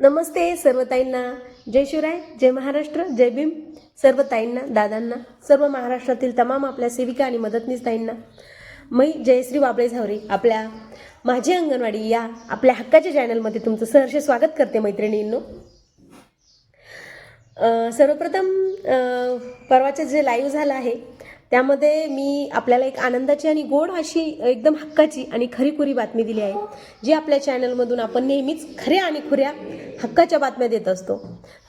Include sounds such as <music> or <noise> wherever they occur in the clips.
नमस्ते सर्व ताईंना जय शिवराय जय महाराष्ट्र जय भीम. सर्व ताईंना दादांना सर्व महाराष्ट्रातील तमाम आपल्या सेविका आणि मदतनीस ताईंना. मै जयश्री बाबळे झावरे आपल्या माझी अंगणवाडी या आपल्या हक्काच्या चॅनलमध्ये तुमचं सहर्ष स्वागत करते मैत्रिणींनो. सर्वप्रथम अ, परवाचं जे लाईव्ह झालं आहे त्यामध्ये मी आपल्याला एक आनंदाची आणि गोड अशी एकदम हक्काची आणि खरीखुरी बातमी दिली आहे जी आपल्या चॅनलमधून आपण नेहमीच खऱ्या आणि खुऱ्या हक्काच्या बातम्या देत असतो.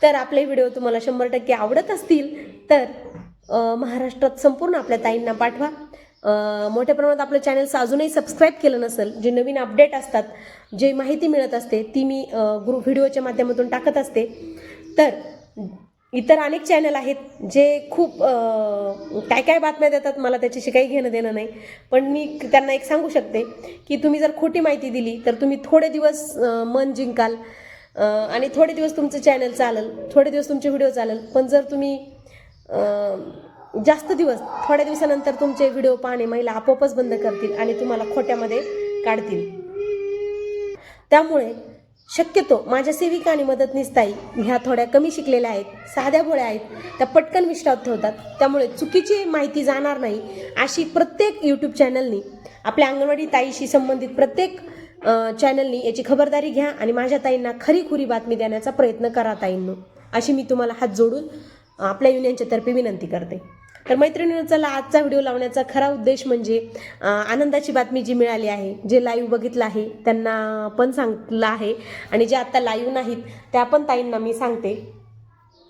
तर आपले व्हिडिओ तुम्हाला शंभर टक्के आवडत असतील तर महाराष्ट्रात संपूर्ण आपल्या ताईंना पाठवा. मोठ्या प्रमाणात आपलं चॅनल अजूनही सबस्क्राईब केलं नसेल जे नवीन अपडेट असतात जे माहिती मिळत असते ती मी ग्रुप व्हिडिओच्या माध्यमातून टाकत असते. तर इतर अनेक चॅनल आहेत जे खूप काय काय बातम्या देतात मला त्याच्याशी काही घेणं देणं नाही. पण मी त्यांना एक सांगू शकते की तुम्ही जर खोटी माहिती दिली तर तुम्ही थोडे दिवस मन जिंकाल आणि थोडे दिवस तुमचं चॅनल चालेल थोडे दिवस तुमचे व्हिडिओ चालेल. पण जर तुम्ही जास्त दिवस थोड्या दिवसानंतर तुमचे व्हिडिओ पाहणे महिला आपोआपच बंद करतील आणि तुम्हाला खोट्यामध्ये काढतील. त्यामुळे शक्यतो माझ्या सेविका आणि मदतनीस ताई ह्या थोड्या कमी शिकलेल्या आहेत साध्या भोळ्या आहेत त्या पटकन विश्रांत ठेवतात. त्यामुळे चुकीची माहिती जाणार नाही अशी प्रत्येक यूट्यूब चॅनलनी आपल्या अंगणवाडी ताईशी संबंधित प्रत्येक चॅनलनी याची खबरदारी घ्या आणि माझ्या ताईंना खरी खुरी बातमी देण्याचा प्रयत्न करा ताईंनो. अशी मी तुम्हाला हात जोडून आपल्या युनियनच्या तर्फे विनंती करते. तर मैत्रिणींनी चला आजचा व्हिडिओ लावण्याचा खरा उद्देश म्हणजे आनंदाची बातमी जी मिळाली आहे जे लाईव्ह बघितलं आहे त्यांना पण सांगितलं आहे. आणि जे आत्ता लाईव्ह नाहीत त्या पण ताईंना मी सांगते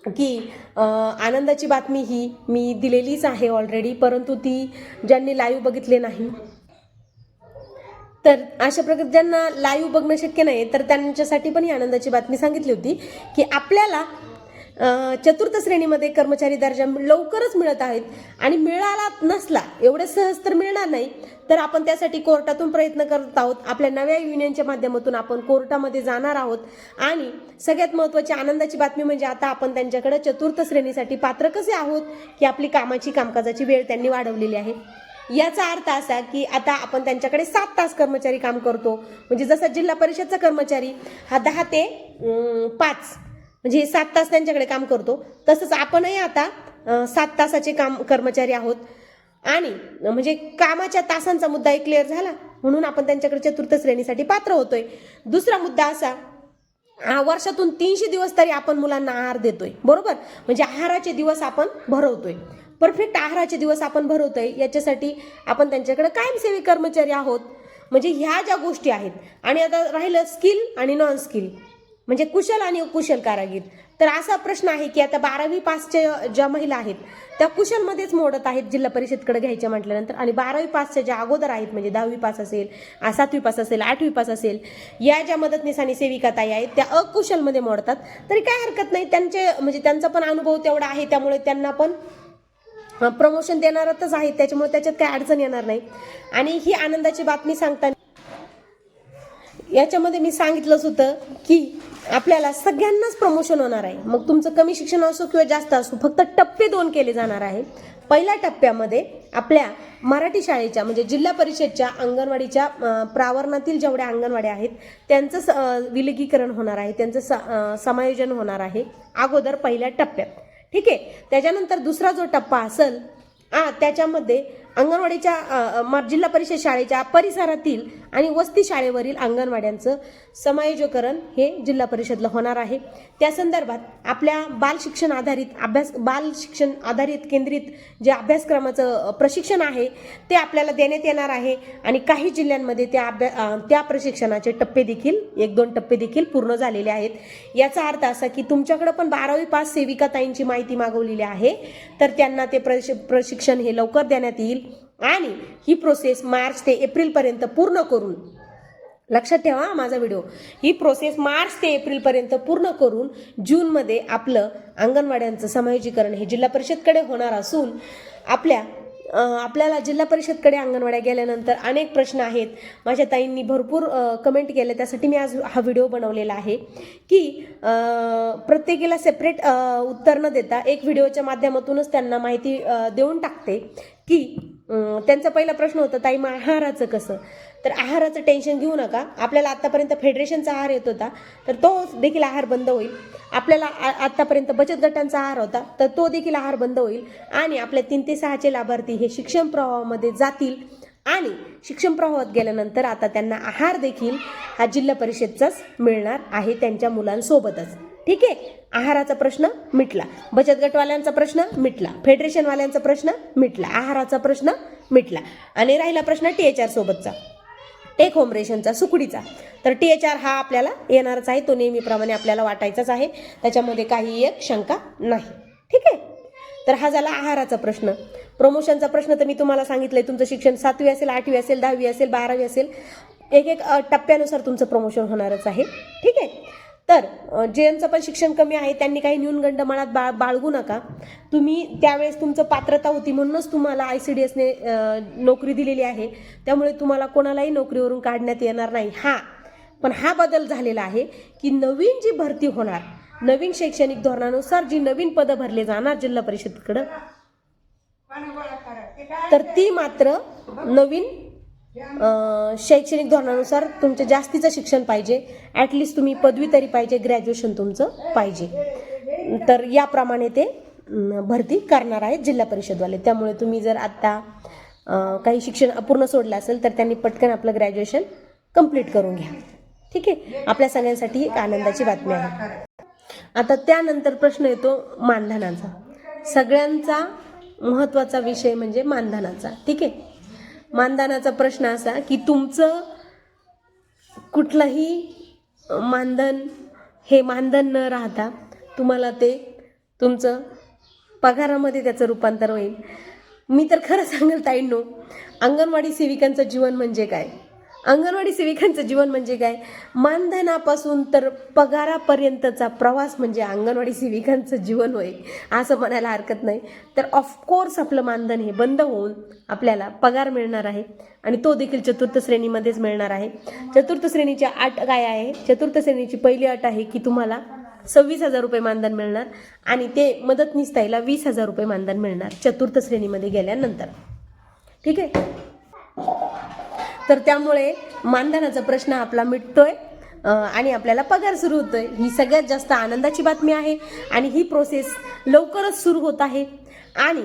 की आनंदाची बातमी ही मी दिलेलीच आहे ऑलरेडी परंतु ती ज्यांनी लाईव्ह बघितले नाही तर अशा प्रकारे ज्यांना लाईव्ह बघणं शक्य नाही तर त्यांच्यासाठी पण ही आनंदाची बातमी सांगितली होती की आपल्याला चतुर्थ श्रेणीमध्ये कर्मचारी दर्जा लवकरच मिळत आहेत आणि मिळाला नसला एवढे सहज तर मिळणार नाही तर आपण त्यासाठी कोर्टातून प्रयत्न करत आहोत. आपल्या नव्या युनियनच्या माध्यमातून आपण कोर्टामध्ये जाणार आहोत. आणि सगळ्यात महत्त्वाची आनंदाची बातमी म्हणजे आता आपण त्यांच्याकडे चतुर्थ श्रेणीसाठी पात्र कसे आहोत की आपली कामाची कामकाजाची वेळ त्यांनी वाढवलेली आहे. याचा अर्थ असा की आता आपण त्यांच्याकडे सात तास कर्मचारी काम करतो. म्हणजे जसा जिल्हा परिषदचा कर्मचारी हा दहा ते पाच म्हणजे सात तास त्यांच्याकडे काम करतो. तसंच आपणही आता सात तासाचे काम कर्मचारी आहोत. आणि म्हणजे कामाच्या तासांचा मुद्दा क्लिअर झाला. म्हणून आपण त्यांच्याकडे चतुर्थ श्रेणीसाठी पात्र होतोय. दुसरा मुद्दा असा वर्षातून तीनशे दिवस तरी आपण मुलांना आहार देतोय. बरोबर? म्हणजे आहाराचे दिवस आपण भरवतोय. परफेक्ट आहाराचे दिवस आपण भरवतोय. याच्यासाठी आपण त्यांच्याकडे कायमसेवी कर्मचारी आहोत. म्हणजे ह्या ज्या गोष्टी आहेत. आणि आता राहिलं स्किल आणि नॉन स्किल म्हणजे कुशल आणि अकुशल कारागीर. तर असा प्रश्न आहे की आता बारावी पासच्या ज्या महिला आहेत त्या कुशलमध्येच मोडत आहेत जिल्हा परिषदकडे घ्यायच्या म्हटल्यानंतर आणि बारावी पासच्या ज्या अगोदर आहेत म्हणजे दहावी पास असेल सातवी पास असेल आठवी पास असेल या ज्या मदतनीस आणि सेविका ताई आहेत त्या अकुशलमध्ये मोडतात. तरी काय हरकत नाही त्यांचे म्हणजे त्यांचा पण अनुभव तेवढा आहे त्यामुळे त्यांना पण प्रमोशन देणारच आहे त्याच्यामुळे त्याच्यात काही अडचण येणार नाही. आणि ही आनंदाची बातमी सांगताना याच्यामध्ये मी सांगितलंच होतं की आपल्याला सगळ्यांनाच प्रमोशन होणार आहे. मग तुमचं कमी शिक्षण असो किंवा जास्त असो फक्त टप्पे दोन केले जाणार आहे. पहिल्या टप्प्यामध्ये आपल्या मराठी शाळेच्या म्हणजे जिल्हा परिषदच्या अंगणवाडीच्या प्रावरणातील जेवढ्या अंगणवाड्या आहेत त्यांचं स- विलगीकरण होणार आहे त्यांचं स- समायोजन होणार आहे अगोदर पहिल्या टप्प्यात. ठीक आहे? त्याच्यानंतर दुसरा जो टप्पा असेल त्याच्यामध्ये अंगणवाडीच्या जिल्हा परिषद शाळेच्या परिसरातील आणि वस्ती शाळेवरील अंगणवाड्यांचं समायोजकरण हे जिल्हा परिषदला होणार आहे. त्या संदर्भात आपल्या बाल शिक्षण आधारित अभ्यास बाल शिक्षण आधारित केंद्रित जे अभ्यासक्रमाचं प्रशिक्षण आहे ते आपल्याला देण्यात येणार आहे आणि काही जिल्ह्यांमध्ये त्या अभ्या त्या प्रशिक्षणाचे टप्पे देखील एक दोन टप्पे देखील पूर्ण झालेले आहेत. याचा अर्थ असा की तुमच्याकडं पण बारावी पास सेविका ताईंची माहिती मागवलेली आहे तर त्यांना ते प्रशि प्रशिक्षण हे लवकर देण्यात येईल. आणि ही प्रोसेस मार्च ते एप्रिलपर्यंत पूर्ण करून लक्षात ठेवा माझा व्हिडिओ ही प्रोसेस मार्च ते एप्रिलपर्यंत पूर्ण करून जूनमध्ये आपलं अंगणवाड्यांचं समायोजीकरण हे जिल्हा परिषदकडे होणार असून आपल्या आपल्याला जिल्हा परिषदकडे अंगणवाड्या गेल्यानंतर अनेक प्रश्न आहेत. माझ्या ताईंनी भरपूर कमेंट केले. त्यासाठी मी आज हा व्हिडिओ बनवलेला आहे की प्रत्येकीला सेपरेट उत्तर न देता एक व्हिडिओच्या माध्यमातूनच त्यांना माहिती देऊन टाकते की त्यांचा पहिला प्रश्न होता ताई मग आहाराचं कसं? तर आहाराचं टेन्शन घेऊ नका. आपल्याला आतापर्यंत फेडरेशनचा आहार येत होता तर तो देखील आहार बंद होईल. आपल्याला आत्तापर्यंत आतापर्यंत बचत गटांचा आहार होता तर तो देखील आहार बंद होईल. आणि आपल्या तीन ते सहाचे लाभार्थी हे शिक्षण प्रवाहामध्ये जातील. आणि शिक्षण प्रवाहात गेल्यानंतर आता त्यांना आहार देखील हा जिल्हा परिषदचाच मिळणार आहे त्यांच्या मुलांसोबतच. ठीक आहे? आहाराचा प्रश्न मिटला. बचत गटवाल्यांचा प्रश्न मिटला. फेडरेशनवाल्यांचा प्रश्न मिटला. आहाराचा प्रश्न मिटला. आणि राहिला प्रश्न टी एच आर सोबतचा. टेक होम रेशनचा सुकडीचा. तर टी एच आर हा आपल्याला येणारच आहे. तो नेहमीप्रमाणे आपल्याला वाटायचाच आहे. त्याच्यामध्ये काही एक शंका नाही. ठीक आहे? तर हा झाला आहाराचा प्रश्न. प्रमोशनचा प्रश्न तर मी तुम्हाला सांगितलं आहे तुमचं शिक्षण सातवी असेल आठवी असेल दहावी असेल बारावी असेल. एक एक टप्प्यानुसार तुमचं प्रमोशन होणारच आहे. ठीक आहे? तर ज्यांचं पण शिक्षण कमी आहे त्यांनी काही न्यूनगंड मनात बाळ बाळगू नका. तुम्ही त्यावेळेस तुमचं पात्रता होती म्हणूनच तुम्हाला आय सी डी एसने नोकरी दिलेली आहे. त्यामुळे तुम्हाला कोणालाही नोकरीवरून काढण्यात येणार नाही. हा पण हा बदल झालेला आहे की नवीन जी भरती होणार नवीन शैक्षणिक धोरणानुसार जी नवीन पदं भरले जाणार जिल्हा परिषदकडं तर ती मात्र नवीन शैक्षणिक धोरणानुसार तुमचं जास्तीचं शिक्षण पाहिजे. ॲटलिस्ट तुम्ही पदवी तरी पाहिजे ग्रॅज्युएशन तुमचं पाहिजे. तर याप्रमाणे ते भरती करणार आहेत जिल्हा परिषदवाले. त्यामुळे तुम्ही जर आत्ता काही शिक्षण अपूर्ण सोडलं असेल तर त्यांनी पटकन आपलं ग्रॅज्युएशन कंप्लीट करून घ्या. ठीक आहे? आपल्या सगळ्यांसाठी एक आनंदाची बातमी आहे. आता त्यानंतर प्रश्न येतो मानधनाचा. सगळ्यांचा महत्त्वाचा विषय म्हणजे मानधनाचा. ठीक आहे? मानधनाचा प्रश्न असा की तुमचं कुठलंही मानधन हे मानधन न राहता तुम्हाला ते तुमचं पगारामध्ये त्याचं रूपांतर होईल. मी तर खरं सांगेल ताईंनो अंगणवाडी सेविकांचं जीवन म्हणजे काय? अंगणवाडी सेविकांचं जीवन म्हणजे काय? मानधनापासून तर पगारापर्यंतचा प्रवास म्हणजे अंगणवाडी सेविकांचं जीवन होय असं म्हणायला हरकत नाही. तर ऑफकोर्स आपलं मानधन हे बंद होऊन आपल्याला पगार मिळणार आहे आणि तो देखील चतुर्थ श्रेणीमध्येच मिळणार आहे. चतुर्थ श्रेणीच्या अट काय आहे? चतुर्थ श्रेणीची पहिली अट आहे की तुम्हाला सव्वीस हजार रुपये मानधन मिळणार आणि ते मदतनीस ताईला वीस हजार रुपये मानधन मिळणार चतुर्थ श्रेणीमध्ये गेल्यानंतर. ठीक आहे? तर त्यामुळे मानधनाचा प्रश्न आपला मिटतोय आणि आपल्याला पगार सुरू होतोय. ही सगळ्यात जास्त आनंदाची बातमी आहे आणि ही प्रोसेस लवकरच सुरू होत आहे. आणि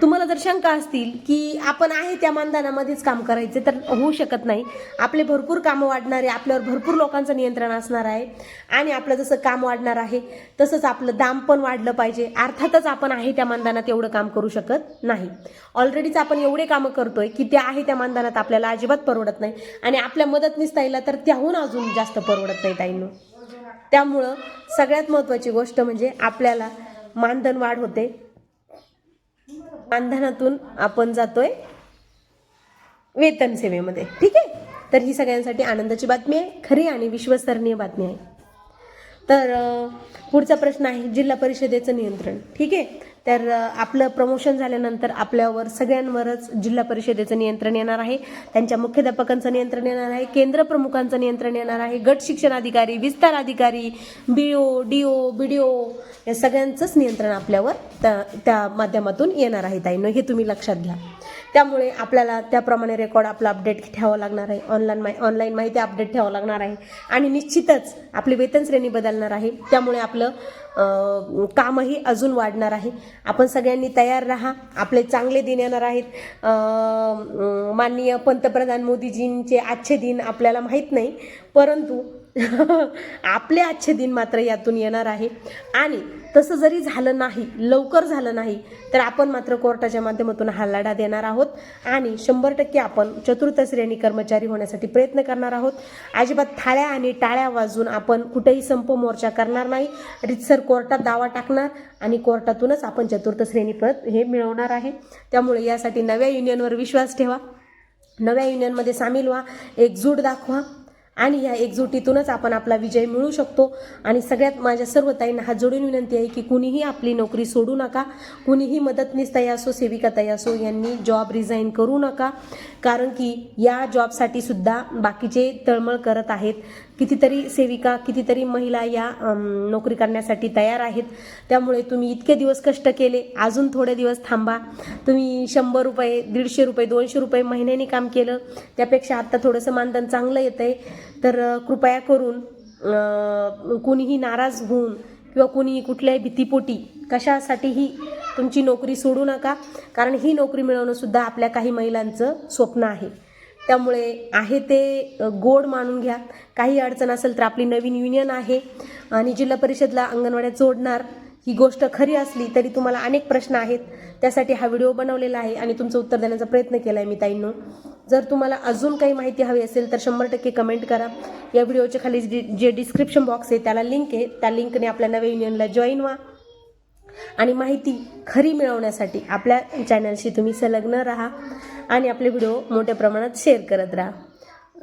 तुम्हाला जर शंका असतील की आपण आहे त्या मानधनामध्येच काम करायचे तर होऊ शकत नाही. आपले भरपूर कामं वाढणार आहे आपल्यावर भरपूर लोकांचं नियंत्रण असणार आहे. आणि आपलं जसं काम वाढणार आहे तसंच आपलं दाम पण वाढलं पाहिजे. अर्थातच आपण आहे त्या मानधनात एवढं काम करू शकत नाही. ऑलरेडीच आपण एवढे कामं करतोय की ते आहे त्या मानधनात आपल्याला अजिबात परवडत नाही. आणि आपल्या मदतनीस ताईला तर त्याहून अजून जास्त परवडत नाही ताईंनो. त्यामुळं सगळ्यात महत्त्वाची गोष्ट म्हणजे आपल्याला मानधन वाढ होते. मानधनातून आपण जातोय वेतन सेवेमध्ये. ठीक आहे? तर ही सगळ्यांसाठी आनंदाची बातमी आहे खरी आणि विश्वसनीय बातमी आहे. तर पुढचा प्रश्न आहे जिल्हा परिषदेचं नियंत्रण. ठीक आहे? तर आपलं प्रमोशन झाल्यानंतर आपल्यावर सगळ्यांवरच जिल्हा परिषदेचं नियंत्रण येणार आहे. त्यांच्या मुख्याध्यापकांचं नियंत्रण येणार आहे. केंद्र प्रमुखांचं नियंत्रण येणार आहे. गट शिक्षण अधिकारी विस्तार अधिकारी B O D O B D O या सगळ्यांचंच नियंत्रण आपल्यावर त्या त्या माध्यमातून येणार आहे ताईनं हे तुम्ही लक्षात घ्या. त्यामुळे आपल्याला त्याप्रमाणे रेकॉर्ड आपला अपडेट ठेवावं लागणार आहे. ऑनलाईन माहि ऑनलाईन माहिती अपडेट ठेवावं लागणार आहे. आणि निश्चितच आपली वेतन श्रेणी बदलणार आहे. त्यामुळे आपलं कामही अजून वाढणार आहे. आपण सगळ्यांनी तयार राहा. आपले चांगले दिन येणार आहेत. माननीय पंतप्रधान मोदीजींचे आजचे दिन आपल्याला माहीत नाही. परंतु <laughs> आपले आजचे दिन मात्र यातून येणार आहे. आणि तसं जरी झालं नाही लवकर झालं नाही तर आपण मात्र कोर्टाच्या माध्यमातून हा लढा देणार आहोत. आणि शंभर टक्के आपण चतुर्थ श्रेणी कर्मचारी होण्यासाठी प्रयत्न करणार आहोत. अजिबात थाळ्या आणि टाळ्या वाजून आपण कुठेही संप मोर्चा करणार नाही. रितसर कोर्टात दावा टाकणार आणि कोर्टातूनच आपण चतुर्थ श्रेणी पद हे मिळवणार आहे. त्यामुळे यासाठी नव्या युनियनवर विश्वास ठेवा. नव्या युनियनमध्ये सामील व्हा. एकजूट दाखवा. आणि या एकजुटीतूनच आपण आपला विजय मिळू शकतो. आणि सगळ्यात माझ्या सर्व ताईंना हात जोडून विनंती आहे की कुणीही आपली नोकरी सोडू नका. कुणीही मदतनीस ताई असो सेविका ताई असो यांनी जॉब रिझाईन करू नका. कारण की या जॉबसाठी सुद्धा बाकीचे तळमळ करत आहेत. कितीतरी सेविका कितीतरी महिला या नोकरी करण्यासाठी तयार आहेत. त्यामुळे तुम्ही इतके दिवस कष्ट केले अजून थोडे दिवस थांबा. तुम्ही शंभर रुपये दीडशे रुपये दोनशे रुपये महिन्याने काम केलं. त्यापेक्षा आत्ता थोडंसं मानधन चांगलं येतं आहे तर कृपया करून कुणीही नाराज होऊन किंवा कुणीही कुठल्याही भीतीपोटी कशासाठीही तुमची नोकरी सोडू नका. कारण ही नोकरी मिळवणंसुद्धा आपल्या काही महिलांचं स्वप्न आहे. त्यामुळे आहे ते गोड मानून घ्या. काही अडचण असेल तर आपली नवीन युनियन आहे आणि जिल्हा परिषदला अंगणवाड्यात जोडणार ही गोष्ट खरी असली तरी तुम्हाला अनेक प्रश्न आहेत. त्यासाठी हा व्हिडिओ बनवलेला आहे आणि तुमचं उत्तर देण्याचा प्रयत्न केला आहे मी ताईंनो. जर तुम्हाला अजून काही माहिती हवी असेल तर शंभर टक्के कमेंट करा. या व्हिडिओच्या खाली जे जे डिस्क्रिप्शन बॉक्स आहे त्याला लिंक आहे. त्या लिंकने आपल्या नव्या युनियनला जॉईन व्हा. आणि माहिती खरी मिळवण्यासाठी आपल्या चॅनलशी तुम्ही संलग्न राहा आणि आपले व्हिडिओ मोठ्या प्रमाणात शेअर करत राहा.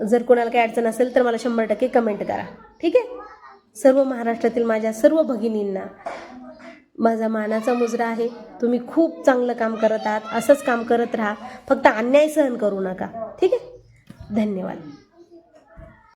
जर कोणाला काही अडचण असेल तर मला शंभर टक्के कमेंट करा. ठीक आहे? सर्व महाराष्ट्रातील माझ्या सर्व भगिनींना माझा मानाचा मुजरा आहे. तुम्ही खूप चांगलं काम करत आहात. असंच काम करत राहा. फक्त अन्याय सहन करू नका. ठीक आहे? धन्यवाद.